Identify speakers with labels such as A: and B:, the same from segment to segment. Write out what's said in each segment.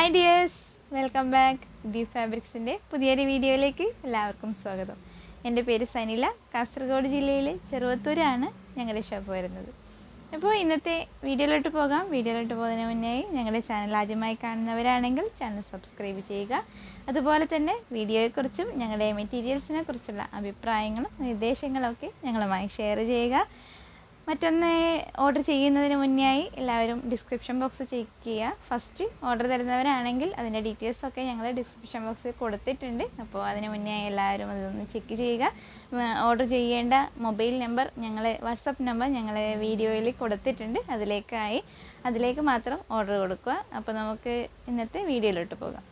A: Hi dears welcome back B ഫാബ്രിക്സിന്റെ പുതിയൊരു വീഡിയോയിലേക്ക് എല്ലാവർക്കും സ്വാഗതം. എന്റെ പേര് സനില. കാസർഗോഡ് ജില്ലയിലെ ചെറുവത്തൂരാണ് ഞങ്ങളുടെ ഷോപ്പ് വരുന്നത്. അപ്പോൾ ഇന്നത്തെ വീഡിയോയിലോട്ട് പോകാം. വീഡിയോയിലോട്ട് പോകുന്നതിന് മുന്നേ ഞങ്ങളുടെ ചാനൽ ആദ്യമായി കാണുന്നവരാണെങ്കിൽ ചാനൽ സബ്സ്ക്രൈബ് ചെയ്യുക. അതുപോലെ തന്നെ വീഡിയോയെക്കുറിച്ചും ഞങ്ങളുടെ മെറ്റീരിയൽസിനെ കുറിച്ചുള്ള അഭിപ്രായങ്ങളും നിർദ്ദേശങ്ങളൊക്കെ ഞങ്ങളുമായി ഷെയർ ചെയ്യുക. മറ്റൊന്ന് ഓർഡർ ചെയ്യുന്നതിന് മുന്നെയായി എല്ലാവരും ഡിസ്ക്രിപ്ഷൻ ബോക്സ് ചെക്ക് ചെയ്യുക. ഫസ്റ്റ് ഓർഡർ തരുന്നവരാണെങ്കിൽ അതിന്റെ ഡീറ്റെയിൽസ് ഒക്കെ ഞങ്ങൾ ഡിസ്ക്രിപ്ഷൻ ബോക്സിൽ കൊടുത്തിട്ടുണ്ട്. അപ്പോൾ അതിന് മുന്നേ എല്ലാവരും അതൊന്ന് ചെക്ക് ചെയ്യുക. ഓർഡർ ചെയ്യേണ്ട മൊബൈൽ നമ്പർ ഞങ്ങൾ വാട്സപ്പ് നമ്പർ ഞങ്ങൾ വീഡിയോയിൽ കൊടുത്തിട്ടുണ്ട്. അതിലേക്കായി അതിലേക്ക് മാത്രം ഓർഡർ കൊടുക്കുക. അപ്പോൾ നമുക്ക് ഇന്നത്തെ വീഡിയോയിലോട്ട് പോകാം.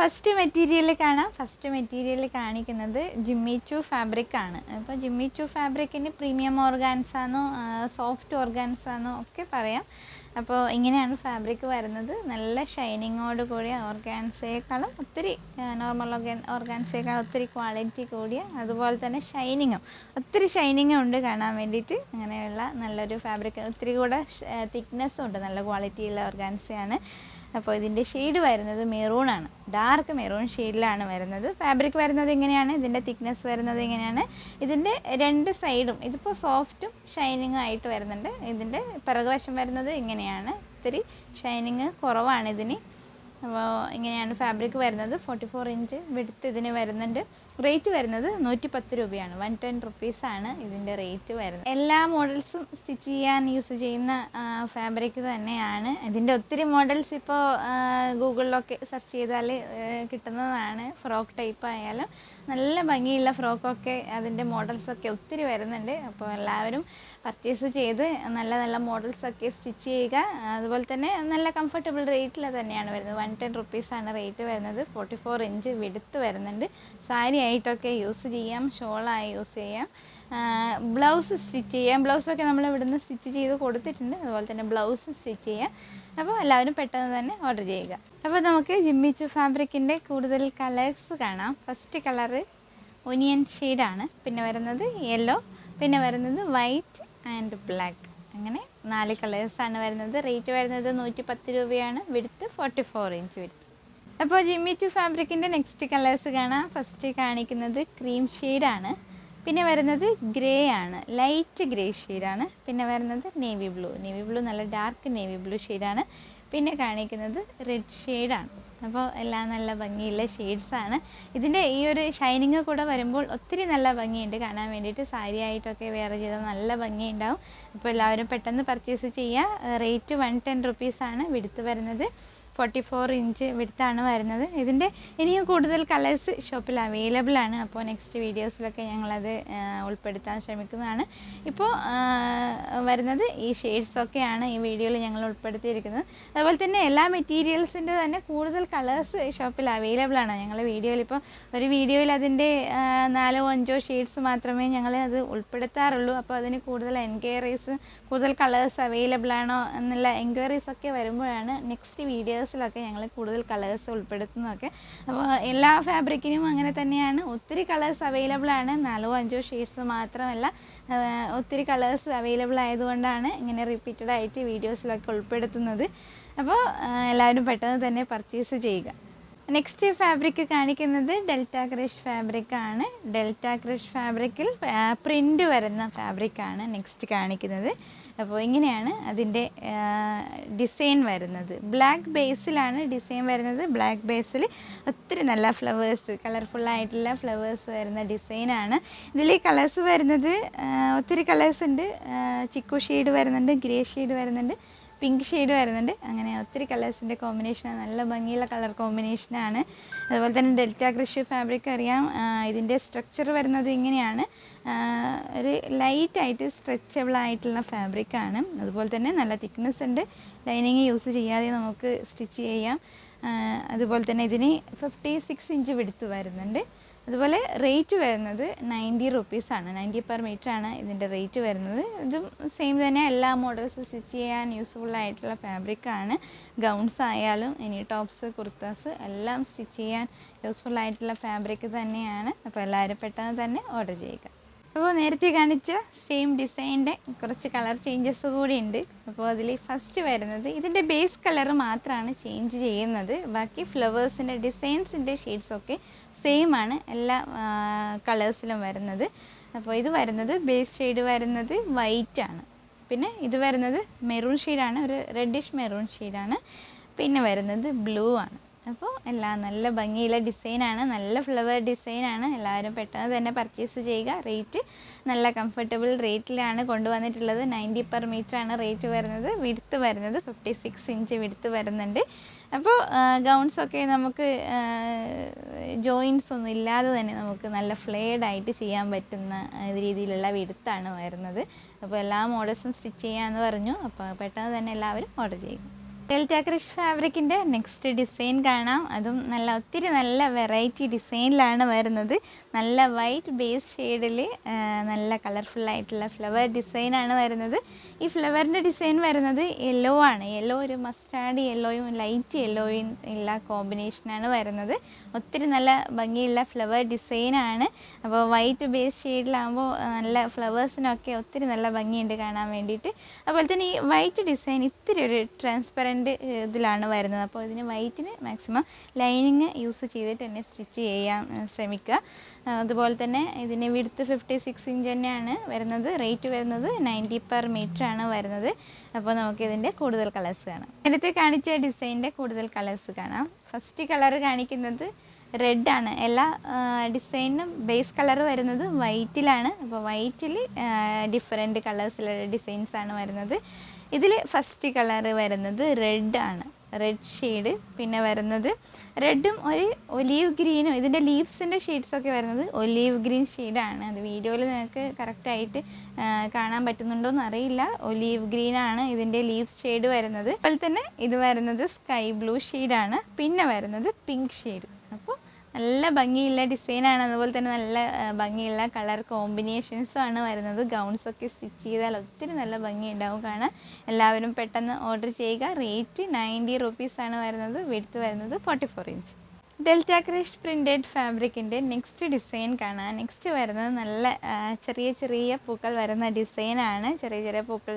A: ഫസ്റ്റ് മെറ്റീരിയൽ കാണാം. ഫസ്റ്റ് മെറ്റീരിയൽ കാണിക്കുന്നത് ജിമ്മിച്ചു ഫാബ്രിക് ആണ്. അപ്പോൾ ജിമ്മിച്ചു ഫാബ്രിക്കിന് പ്രീമിയം ഓർഗാൻസ് ആണോ സോഫ്റ്റ് ഓർഗാൻസ് ആണോ ഒക്കെ പറയാം. അപ്പോൾ ഇങ്ങനെയാണ് ഫാബ്രിക് വരുന്നത്. നല്ല ഷൈനിങ്ങോട് കൂടിയ ഓർഗാൻസയേക്കാളും ഒത്തിരി നോർമൽ ഓർഗാൻ ഓർഗാൻസയേക്കാളും ഒത്തിരി ക്വാളിറ്റി കൂടിയ അതുപോലെ തന്നെ ഷൈനിങ്ങും ഒത്തിരി ഷൈനിങ്ങും ഉണ്ട് കാണാൻ വേണ്ടിയിട്ട്. അങ്ങനെയുള്ള നല്ലൊരു ഫാബ്രിക് ഒത്തിരി കൂടെ തിക്നെസ്സും ഉണ്ട്. നല്ല ക്വാളിറ്റിയുള്ള ഓർഗാൻസയാണ് അപ്പോൾ ഇതിന്റെ ഷെയ്ഡ് വരുന്നത് മെറൂൺ ആണ്. ഡാർക്ക് മെറൂൺ ഷെയ്ഡിലാണ് വരുന്നത്. ഫാബ്രിക് വരുന്നത് ഇങ്ങനെയാണ് ഇതിന്റെ തിക്നെസ് വരുന്നത് ഇങ്ങനെയാണ് ഇതിന്റെ രണ്ട് സൈഡും ഇതിപ്പോൾ സോഫ്റ്റും ഷൈനിങ്ങും ആയിട്ട് വരുന്നുണ്ട്. ഇതിന്റെ പിറകുവശം വരുന്നത് ഇങ്ങനെയാണ്. ഇത്തിരി ഷൈനിങ് കുറവാണ് ഇതിന്. അപ്പോൾ ഇങ്ങനെയാണ് ഫാബ്രിക് വരുന്നത്. ഫോർട്ടി ഫോർ ഇഞ്ച് വെടുത്ത് ഇതിന് വരുന്നുണ്ട്. റേറ്റ് വരുന്നത് നൂറ്റി പത്ത് രൂപയാണ് വൺ ടെൻ റുപ്പീസാണ് ഇതിന്റെ റേറ്റ് വരുന്നത്. എല്ലാ മോഡൽസും സ്റ്റിച്ച് ചെയ്യാൻ യൂസ് ചെയ്യുന്ന ഫാബ്രിക് തന്നെയാണ്. ഇതിന്റെ ഒത്തിരി മോഡൽസ് ഇപ്പോൾ ഗൂഗിളിലൊക്കെ സെർച്ച് ചെയ്താൽ കിട്ടുന്നതാണ്. ഫ്രോക്ക് ടൈപ്പ് ആയാലും നല്ല ഭംഗിയുള്ള ഫ്രോക്കൊക്കെ അതിന്റെ മോഡൽസൊക്കെ ഒത്തിരി വരുന്നുണ്ട്. അപ്പോൾ എല്ലാവരും പർച്ചേസ് ചെയ്ത് നല്ല നല്ല മോഡൽസൊക്കെ സ്റ്റിച്ച് ചെയ്യുക. അതുപോലെ തന്നെ നല്ല കംഫർട്ടബിൾ റേറ്റിൽ തന്നെയാണ് വരുന്നത്. വൺ ടെൻ റുപ്പീസാണ് റേറ്റ് വരുന്നത്. ഫോർട്ടി ഫോർ ഇഞ്ച് വെടുത്ത് വരുന്നുണ്ട്. സാരി ആയിട്ടൊക്കെ യൂസ് ചെയ്യാം. ഷോളായി യൂസ് ചെയ്യാം. ബ്ലൗസ് സ്റ്റിച്ച് ചെയ്യാം. ബ്ലൗസൊക്കെ നമ്മൾ ഇവിടുന്ന് സ്റ്റിച്ച് ചെയ്ത് കൊടുത്തിട്ടുണ്ട്. അതുപോലെ തന്നെ ബ്ലൗസ് സ്റ്റിച്ച് ചെയ്യാം. അപ്പോൾ എല്ലാവരും പെട്ടെന്ന് തന്നെ ഓർഡർ ചെയ്യുക. അപ്പോൾ നമുക്ക് ജിമ്മിച്ചു ഫാബ്രിക്കിന്റെ കൂടുതൽ കളേഴ്സ് കാണാം. ഫസ്റ്റ് കളറ് ഒനിയൻ ഷെയ്ഡാണ്. പിന്നെ വരുന്നത് യെല്ലോ പിന്നെ വരുന്നത് വൈറ്റ് ആൻഡ് ബ്ലാക്ക് അങ്ങനെ നാല് കളേഴ്സാണ് വരുന്നത്. റേറ്റ് വരുന്നത് നൂറ്റി പത്ത് രൂപയാണ്. വിടുത്ത് ഫോർട്ടി ഫോർ ഇഞ്ച് വിടുത്ത് അപ്പോൾ ജിമ്മിച്ചു ഫാബ്രിക്കിന്റെ നെക്സ്റ്റ് കളേഴ്സ് കാണാം. ഫസ്റ്റ് കാണിക്കുന്നത് ക്രീം ഷെയ്ഡാണ് പിന്നെ വരുന്നത് ഗ്രേ ആണ്. ലൈറ്റ് ഗ്രേ ഷെയ്ഡാണ് പിന്നെ വരുന്നത് നേവി ബ്ലൂ നേവി ബ്ലൂ നല്ല ഡാർക്ക് നേവി ബ്ലൂ ഷെയ്ഡാണ് പിന്നെ കാണിക്കുന്നത് റെഡ് ഷെയ്ഡാണ് അപ്പോൾ എല്ലാം നല്ല ഭംഗിയുള്ള ആണ്. ഇതിന്റെ ഈ ഒരു ഷൈനിങ് കൂടെ വരുമ്പോൾ ഒത്തിരി നല്ല ഭംഗിയുണ്ട്. കാണാൻ വേണ്ടിയിട്ട് സാരി ആയിട്ടൊക്കെ വെയർ ചെയ്താൽ നല്ല ഭംഗിയുണ്ടാവും. അപ്പോൾ എല്ലാവരും പെട്ടെന്ന് പർച്ചേസ് ചെയ്യുക. റേറ്റ് വൺ ടെൻ റുപ്പീസാണ് വിടുത്ത് വരുന്നത്. ഫോർട്ടി ഫോർ ഇഞ്ച് വിടുത്താണ് വരുന്നത്. ഇതിന്റെ ഇനിയും കൂടുതൽ കളേഴ്സ് ഷോപ്പിൽ അവൈലബിൾ ആണ്. അപ്പോൾ നെക്സ്റ്റ് വീഡിയോസിലൊക്കെ ഞങ്ങളത് ഉൾപ്പെടുത്താൻ ശ്രമിക്കുന്നതാണ്. ഇപ്പോൾ വരുന്നത് ഈ ഷെയ്ഡ്സൊക്കെയാണ് ഈ വീഡിയോയിൽ ഞങ്ങൾ ഉൾപ്പെടുത്തിയിരിക്കുന്നത്. അതുപോലെ തന്നെ എല്ലാ മെറ്റീരിയൽസിന്റെ തന്നെ കൂടുതൽ കളേഴ്സ് ഷോപ്പിൽ അവൈലബിൾ ആണ്. ഞങ്ങൾ വീഡിയോയിൽ ഇപ്പോൾ ഒരു വീഡിയോയിൽ അതിന്റെ നാലോ അഞ്ചോ ഷെയ്ഡ്സ് മാത്രമേ ഞങ്ങൾ അത് ഉൾപ്പെടുത്താറുള്ളൂ. അപ്പോൾ അതിന് കൂടുതൽ എൻക്വയറീസ് കൂടുതൽ കളേഴ്സ് അവൈലബിൾ ആണോ എന്നുള്ള എൻക്വയറീസ് ഒക്കെ വരുമ്പോഴാണ് നെക്സ്റ്റ് വീഡിയോസിലൊക്കെ ഞങ്ങൾ കൂടുതൽ കളേഴ്സ് ഉൾപ്പെടുത്തുന്നതൊക്കെ. അപ്പോൾ എല്ലാ ഫാബ്രിക്കിനും അങ്ങനെ തന്നെയാണ്. ഒത്തിരി കളേഴ്സ് അവൈലബിൾ ആണ്. നാലോ അഞ്ചോ ഷെയ്ഡ്സ് മാത്രമല്ല. ഒത്തിരി കളേഴ്സ് അവൈലബിൾ ആയതുകൊണ്ടാണ് ഇങ്ങനെ റിപ്പീറ്റഡ് ആയിട്ട് വീഡിയോസിലൊക്കെ ഉൾപ്പെടുത്തുന്നത്. അപ്പോൾ എല്ലാവരും പെട്ടെന്ന് തന്നെ പർച്ചേസ് ചെയ്യുക. നെക്സ്റ്റ് ഫാബ്രിക് കാണിക്കുന്നത് ഡെൽറ്റ ക്രഷ് ഫാബ്രിക് ആണ്. ഡെൽറ്റ ക്രഷ് ഫാബ്രിക്കിൽ പ്രിന്റ് വരുന്ന ഫാബ്രിക് ആണ് നെക്സ്റ്റ് കാണിക്കുന്നത്. അപ്പോൾ ഇങ്ങനെയാണ് അതിന്റെ ഡിസൈൻ വരുന്നത്. ബ്ലാക്ക് ബേസിലാണ് ഡിസൈൻ വരുന്നത്. ബ്ലാക്ക് ബേസിൽ ഒത്തിരി നല്ല ഫ്ലവേഴ്സ് കളർഫുള്ളായിട്ടുള്ള ഫ്ലവേഴ്സ് വരുന്ന ഡിസൈനാണ് ഇതിൽ കളേഴ്സ് വരുന്നത് ഒത്തിരി കളേഴ്സ് ഉണ്ട്. ചിക്കു ഷെയ്ഡ് വരുന്നുണ്ട് ഗ്രേ ഷെയ്ഡ് വരുന്നുണ്ട്. പിങ്ക് ഷെയ്ഡ് വരുന്നുണ്ട്. അങ്ങനെ ഒത്തിരി കളേഴ്സിന്റെ കോമ്പിനേഷനാണ് നല്ല ഭംഗിയുള്ള കളർ കോമ്പിനേഷനാണ് അതുപോലെ തന്നെ ഡെൽറ്റ കൃഷി ഫാബ്രിക് അറിയാം. ഇതിന്റെ സ്ട്രക്ചർ വരുന്നത് ഇങ്ങനെയാണ്. ഒരു ലൈറ്റായിട്ട് സ്ട്രെച്ചബിൾ ആയിട്ടുള്ള ഫാബ്രിക്കാണ് അതുപോലെ തന്നെ നല്ല തിക്നെസ് ഉണ്ട്. ലൈനിങ് യൂസ് ചെയ്യാതെ നമുക്ക് സ്റ്റിച്ച് ചെയ്യാം. അതുപോലെ തന്നെ ഇതിന് ഫിഫ്റ്റി സിക്സ് ഇഞ്ച് വിടുത്ത് വരുന്നുണ്ട്. അതുപോലെ റേറ്റ് വരുന്നത് നയന്റി റുപ്പീസാണ് നയന്റി പെർ ആണ് ഇതിന്റെ റേറ്റ് വരുന്നത്. ഇതും സെയിം തന്നെ എല്ലാ മോഡൽസ് സ്റ്റിച്ച് ചെയ്യാൻ യൂസ്ഫുൾ ആയിട്ടുള്ള ഫാബ്രിക് ആണ്. ഗൗൺസ് ആയാലും ഇനി ടോപ്സ് കുർത്താസ് എല്ലാം സ്റ്റിച്ച് ചെയ്യാൻ യൂസ്ഫുൾ ആയിട്ടുള്ള ഫാബ്രിക് തന്നെയാണ്. അപ്പോൾ എല്ലാവരും പെട്ടെന്ന് തന്നെ ഓർഡർ ചെയ്യുക. അപ്പോൾ നേരത്തെ കാണിച്ച സെയിം ഡിസൈനിന്റെ കുറച്ച് കളർ ചേഞ്ചസ് കൂടി ഉണ്ട്. അപ്പോൾ അതിൽ ഫസ്റ്റ് വരുന്നത് ഇതിന്റെ ബേസ് കളർ മാത്രമാണ് ചേഞ്ച് ചെയ്യുന്നത്. ബാക്കി ഫ്ലവേഴ്സിന്റെ ഡിസൈൻസിന്റെ ഷെയ്ഡ്സൊക്കെ സെയിം ആണ് എല്ലാ കളേഴ്സിലും വരുന്നത്. അപ്പോൾ ഇത് വരുന്നത് ബേസ് ഷെയ്ഡ് വരുന്നത് വൈറ്റ് ആണ്. പിന്നെ ഇത് വരുന്നത് മെറൂൺ ഷെയ്ഡാണ് ഒരു റെഡിഷ് മെറൂൺ ഷെയ്ഡാണ് പിന്നെ വരുന്നത് ബ്ലൂ ആണ്. അപ്പോൾ എല്ലാം നല്ല ഭംഗിയുള്ള ഡിസൈനാണ് നല്ല ഫ്ലവർ ഡിസൈനാണ്. എല്ലാവരും പെട്ടെന്ന് തന്നെ പർച്ചേസ് ചെയ്യുക. റേറ്റ് നല്ല കംഫർട്ടബിൾ റേറ്റിലാണ് കൊണ്ടുവന്നിട്ടുള്ളത്. നയന്റി പെർ ആണ് റേറ്റ് വരുന്നത്. വിടുത്ത് വരുന്നത് ഫിഫ്റ്റി സിക്സ് ഇഞ്ച് വിടുത്ത് വരുന്നുണ്ട് അപ്പോൾ ഗൗൺസൊക്കെ നമുക്ക് ജോയിൻസ് ഒന്നും ഇല്ലാതെ തന്നെ നമുക്ക് നല്ല ഫ്ലേഡ് ആയിട്ട് ചെയ്യാൻ പറ്റുന്ന രീതിയിലുള്ള വിടുത്താണ് വരുന്നത്. അപ്പോൾ എല്ലാ മോഡൽസും സ്റ്റിച്ച് ചെയ്യാമെന്ന് പറഞ്ഞു. അപ്പോൾ പെട്ടെന്ന് തന്നെ എല്ലാവരും ഓർഡർ ചെയ്യും ഡെൽറ്റ ക്രിഷ് ഫാബ്രിക്കിന്റെ നെക്സ്റ്റ് ഡിസൈൻ കാണാം. അതും നല്ല ഒത്തിരി നല്ല വെറൈറ്റി ഡിസൈനിലാണ് വരുന്നത്. നല്ല വൈറ്റ് ബേസ് ഷെയ്ഡിൽ നല്ല കളർഫുൾ ആയിട്ടുള്ള ഫ്ലവർ ഡിസൈനാണ് വരുന്നത്. ഈ ഫ്ലവറിന്റെ ഡിസൈൻ വരുന്നത് യെല്ലോ ആണ്. യെല്ലോ ഒരു മസ്റ്റാർഡ് യെല്ലോയും ലൈറ്റ് യെല്ലോയും ഉള്ള കോമ്പിനേഷനാണ് വരുന്നത്. ഒത്തിരി നല്ല ഭംഗിയുള്ള ഫ്ലവർ ഡിസൈനാണ്. അപ്പോൾ വൈറ്റ് ബേസ് ഷെയ്ഡിലാകുമ്പോൾ നല്ല ഫ്ലവേഴ്സിനൊക്കെ ഒത്തിരി നല്ല ഭംഗിയുണ്ട് കാണാൻ വേണ്ടിയിട്ട്. അതുപോലെ തന്നെ ഈ വൈറ്റ് ഡിസൈൻ ഇത്തിരി ഒരു ട്രാൻസ്പെറന്റ് ഇതിലാണ് വരുന്നത്. അപ്പോൾ ഇതിന് വൈറ്റിന് മാക്സിമം ലൈനിങ് യൂസ് ചെയ്തിട്ട് തന്നെ സ്റ്റിച്ച് ചെയ്യാൻ ശ്രമിക്കുക. അതുപോലെ തന്നെ ഇതിന് വിടുത്ത് ഫിഫ്റ്റി സിക്സ് ഇഞ്ച് തന്നെയാണ് വരുന്നത്. റേറ്റ് വരുന്നത് നയന്റി പെർ മീറ്റർ ആണ് വരുന്നത്. അപ്പോൾ നമുക്ക് ഇതിന്റെ കൂടുതൽ കളേഴ്സ് കാണാം. നേരത്തെ കാണിച്ച ഡിസൈനിന്റെ കൂടുതൽ കളേഴ്സ് കാണാം. ഫസ്റ്റ് കളർ കാണിക്കുന്നത് റെഡ് ആണ്. എല്ലാ ഡിസൈനും ബേസ് കളർ വരുന്നത് വൈറ്റിലാണ് അപ്പോൾ വൈറ്റിൽ ഡിഫറെന്റ് കളേഴ്സിലുള്ള ഡിസൈൻസ് ആണ് വരുന്നത്. ഇതിൽ ഫസ്റ്റ് കളർ വരുന്നത് റെഡ് ആണ്. റെഡ് ഷെയ്ഡ് പിന്നെ വരുന്നത് റെഡും ഒരു ഒലീവ് ഗ്രീനും ഇതിന്റെ ലീവ്സിന്റെ ഒക്കെ വരുന്നത് ഒലീവ് ഗ്രീൻ ഷെയ്ഡാണ് അത് വീഡിയോയിൽ നിങ്ങൾക്ക് കറക്റ്റായിട്ട് കാണാൻ പറ്റുന്നുണ്ടോ എന്ന് അറിയില്ല ഒലീവ് ഗ്രീനാണ് ഇതിന്റെ ലീവ്സ് ഷെയ്ഡ് വരുന്നത്. അതുപോലെ തന്നെ ഇത് വരുന്നത് സ്കൈ ബ്ലൂ ഷെയ്ഡാണ് പിന്നെ വരുന്നത് പിങ്ക് ഷെയ്ഡ് നല്ല ഭംഗിയുള്ള ഡിസൈനാണ്. അതുപോലെ തന്നെ നല്ല ഭംഗിയുള്ള കളർ കോമ്പിനേഷൻസും ആണ് വരുന്നത്. ഗൗൺസൊക്കെ സ്റ്റിച്ച് ചെയ്താൽ ഒത്തിരി നല്ല ഭംഗി ഉണ്ടാവും കാണാൻ. എല്ലാവരും പെട്ടെന്ന് ഓർഡർ ചെയ്യുക. റേറ്റ് നയന്റി റുപ്പീസാണ് വരുന്നത്. വിടുത്ത് വരുന്നത് forty four inch. Delta crush printed ഫാബ്രിക്കിന്റെ next design കാണാം. നെക്സ്റ്റ് വരുന്നത് നല്ല ചെറിയ ചെറിയ പൂക്കൾ വരുന്ന ഡിസൈനാണ് ചെറിയ ചെറിയ പൂക്കൾ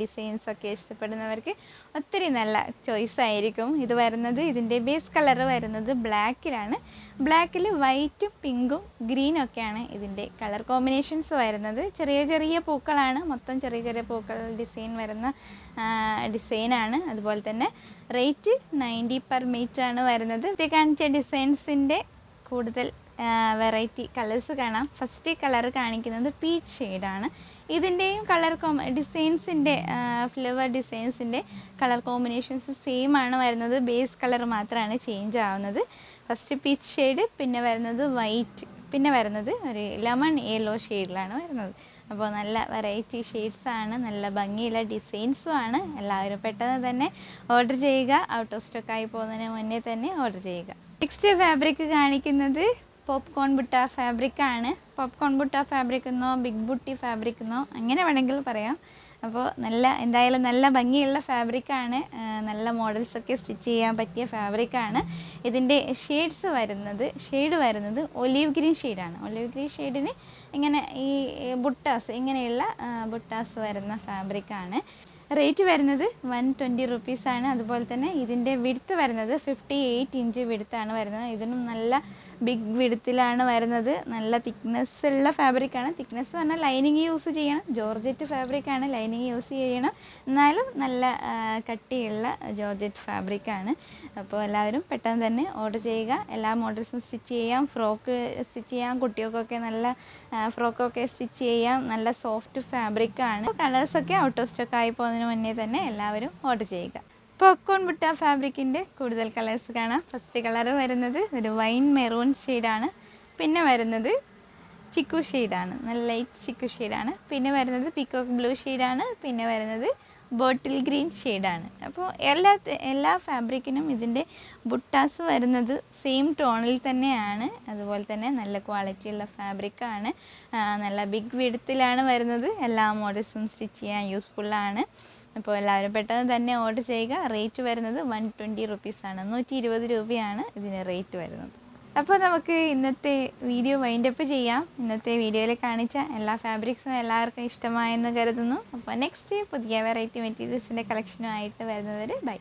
A: ഡിസൈൻസ് ഒക്കെ ഇഷ്ടപ്പെടുന്നവർക്ക് ഒത്തിരി നല്ല ചോയ്സ് ആയിരിക്കും. ഇത് വരുന്നത് ഇതിന്റെ ബേസ് കളർ വരുന്നത് ബ്ലാക്കിലാണ്. ബ്ലാക്കിൽ വൈറ്റും പിങ്കും ഗ്രീനും ഒക്കെയാണ് ഇതിന്റെ കളർ കോമ്പിനേഷൻസ് വരുന്നത്. ചെറിയ ചെറിയ പൂക്കളാണ്. മൊത്തം ചെറിയ ചെറിയ പൂക്കൾ ഡിസൈൻ വരുന്ന ഡിസൈനാണ്. അതുപോലെ തന്നെ റേറ്റ് നയന്റി പെർ മീറ്റർ ആണ് വരുന്നത്. ഇത് കാണിച്ച ഡിസൈൻസിന്റെ കൂടുതൽ വെറൈറ്റി കളേഴ്സ് കാണാം. ഫസ്റ്റ് കളർ കാണിക്കുന്നത് പീച്ച് ഷെയ്ഡാണ്. ഇതിന്റെയും കളർ കോം ഡിസൈൻസിന്റെ ഫ്ലവർ ഡിസൈൻസിന്റെ കളർ കോമ്പിനേഷൻസ് സെയിം ആണ് വരുന്നത്. ബേസ് കളർ മാത്രമാണ് ചേഞ്ച് ആവുന്നത്. ഫസ്റ്റ് പീച്ച് ഷെയ്ഡ് പിന്നെ വരുന്നത് വൈറ്റ്. പിന്നെ വരുന്നത് ഒരു ലെമൺ യെല്ലോ ഷെയ്ഡിലാണ് വരുന്നത്. അപ്പോൾ നല്ല വെറൈറ്റി ഷെയ്ഡ്സ് ആണ് നല്ല ഭംഗിയുള്ള ഡിസൈൻസും ആണ് എല്ലാവരും പെട്ടെന്ന് തന്നെ ഓർഡർ ചെയ്യുക. ഔട്ട് ഓഫ് സ്റ്റോക്ക് ആയി പോകുന്നതിന് മുന്നേ തന്നെ ഓർഡർ ചെയ്യുക. നെക്സ്റ്റ് ഫാബ്രിക് കാണിക്കുന്നത് പോപ്കോൺ ബുട്ട ഫാബ്രിക്കാണ് പോപ്കോൺ ബുട്ട ഫാബ്രിക് എന്നോ ബിഗ് ബുട്ടി ഫാബ്രിക് എന്നോ അങ്ങനെ വേണമെങ്കിൽ പറയാം. അപ്പോൾ നല്ല എന്തായാലും നല്ല ഭംഗിയുള്ള ഫാബ്രിക്കാണ് നല്ല മോഡൽസൊക്കെ സ്റ്റിച്ച് ചെയ്യാൻ പറ്റിയ ഫാബ്രിക്കാണ് ഇതിന്റെ ഷെയ്ഡ്സ് വരുന്നത് ഷെയ്ഡ് വരുന്നത് ഒലീവ് ഗ്രീൻ ഷെയ്ഡാണ് ഒലീവ് ഗ്രീൻ ഷെയ്ഡിന് ഇങ്ങനെ ഈ ബുട്ടാസ് ഇങ്ങനെയുള്ള ബുട്ടാസ് വരുന്ന ഫാബ്രിക്കാണ് റേറ്റ് വരുന്നത് വൺ ട്വന്റി റുപ്പീസാണ് അതുപോലെ തന്നെ ഇതിന്റെ വിടുത്ത് വരുന്നത് ഫിഫ്റ്റി എയ്റ്റ് ഇഞ്ച് വിടുത്താണ് വരുന്നത്. ഇതിനും നല്ല ബിഗ് വിടുത്തിലാണ് വരുന്നത്. നല്ല തിക്നെസ് ഉള്ള ഫാബ്രിക് ഫാബ്രിക്കാണ് തിക്നെസ് പറഞ്ഞാൽ ലൈനിങ് യൂസ് ചെയ്യണം. ജോർജറ്റ് ഫാബ്രിക്കാണ് ലൈനിങ് യൂസ് ചെയ്യണം. എന്നാലും നല്ല കട്ടിയുള്ള ജോർജറ്റ് ഫാബ്രിക്കാണ് അപ്പോൾ എല്ലാവരും പെട്ടെന്ന് തന്നെ ഓർഡർ ചെയ്യുക. എല്ലാ മോഡൽസും സ്റ്റിച്ച് ചെയ്യാം. ഫ്രോക്ക് സ്റ്റിച്ച് ചെയ്യാം. കുട്ടികൾക്കൊക്കെ നല്ല ഫ്രോക്കൊക്കെ സ്റ്റിച്ച് ചെയ്യാം. നല്ല സോഫ്റ്റ് ഫാബ്രിക് ആണ്. കളേഴ്സൊക്കെ ഔട്ട് ഓഫ് സ്റ്റോക്ക് ആയി പോകുന്നതിന് മുന്നേ തന്നെ എല്ലാവരും ഓർഡർ ചെയ്യുക. പോപ്കോൺ ബുട്ട ഫാബ്രിക്കിന്റെ കൂടുതൽ കളേഴ്സ് കാണാം. ഫസ്റ്റ് കളർ വരുന്നത് ഒരു വൈൻ മെറൂൺ ഷെയ്ഡാണ് പിന്നെ വരുന്നത് ചിക്കു ഷെയ്ഡാണ് നല്ല ലൈറ്റ് ചിക്കു ഷെയ്ഡാണ് പിന്നെ വരുന്നത് പിക്കോക്ക് ബ്ലൂ ഷെയ്ഡാണ് പിന്നെ വരുന്നത് ബോട്ടിൽ ഗ്രീൻ ഷെയ്ഡാണ് അപ്പോൾ എല്ലാ എല്ലാ ഫാബ്രിക്കിനും ഇതിന്റെ ബുട്ടാസ് വരുന്നത് സെയിം ടോണിൽ തന്നെയാണ്. അതുപോലെ തന്നെ നല്ല ക്വാളിറ്റിയുള്ള ഫാബ്രിക്കാണ് നല്ല ബിഗ് വിടത്തിലാണ് വരുന്നത്. എല്ലാ മോഡൽസും സ്റ്റിച്ച് ചെയ്യാൻ യൂസ്ഫുള്ളാണ് അപ്പോൾ എല്ലാവരും പെട്ടെന്ന് തന്നെ ഓർഡർ ചെയ്യുക. റേറ്റ് വരുന്നത് വൺ ട്വന്റി റുപ്പീസാണ് നൂറ്റി ഇരുപത് രൂപയാണ് ഇതിന് റേറ്റ് വരുന്നത്. അപ്പോൾ നമുക്ക് ഇന്നത്തെ വീഡിയോ വൈൻഡപ്പ് ചെയ്യാം. ഇന്നത്തെ വീഡിയോയിൽ കാണിച്ച എല്ലാ ഫാബ്രിക്സും എല്ലാവർക്കും ഇഷ്ടമായെന്ന് കരുതുന്നു. അപ്പോൾ നെക്സ്റ്റ് പുതിയ വെറൈറ്റി മെറ്റീരിയൽസിന്റെ കളക്ഷനുമായിട്ട് വരുന്നവർ ബൈ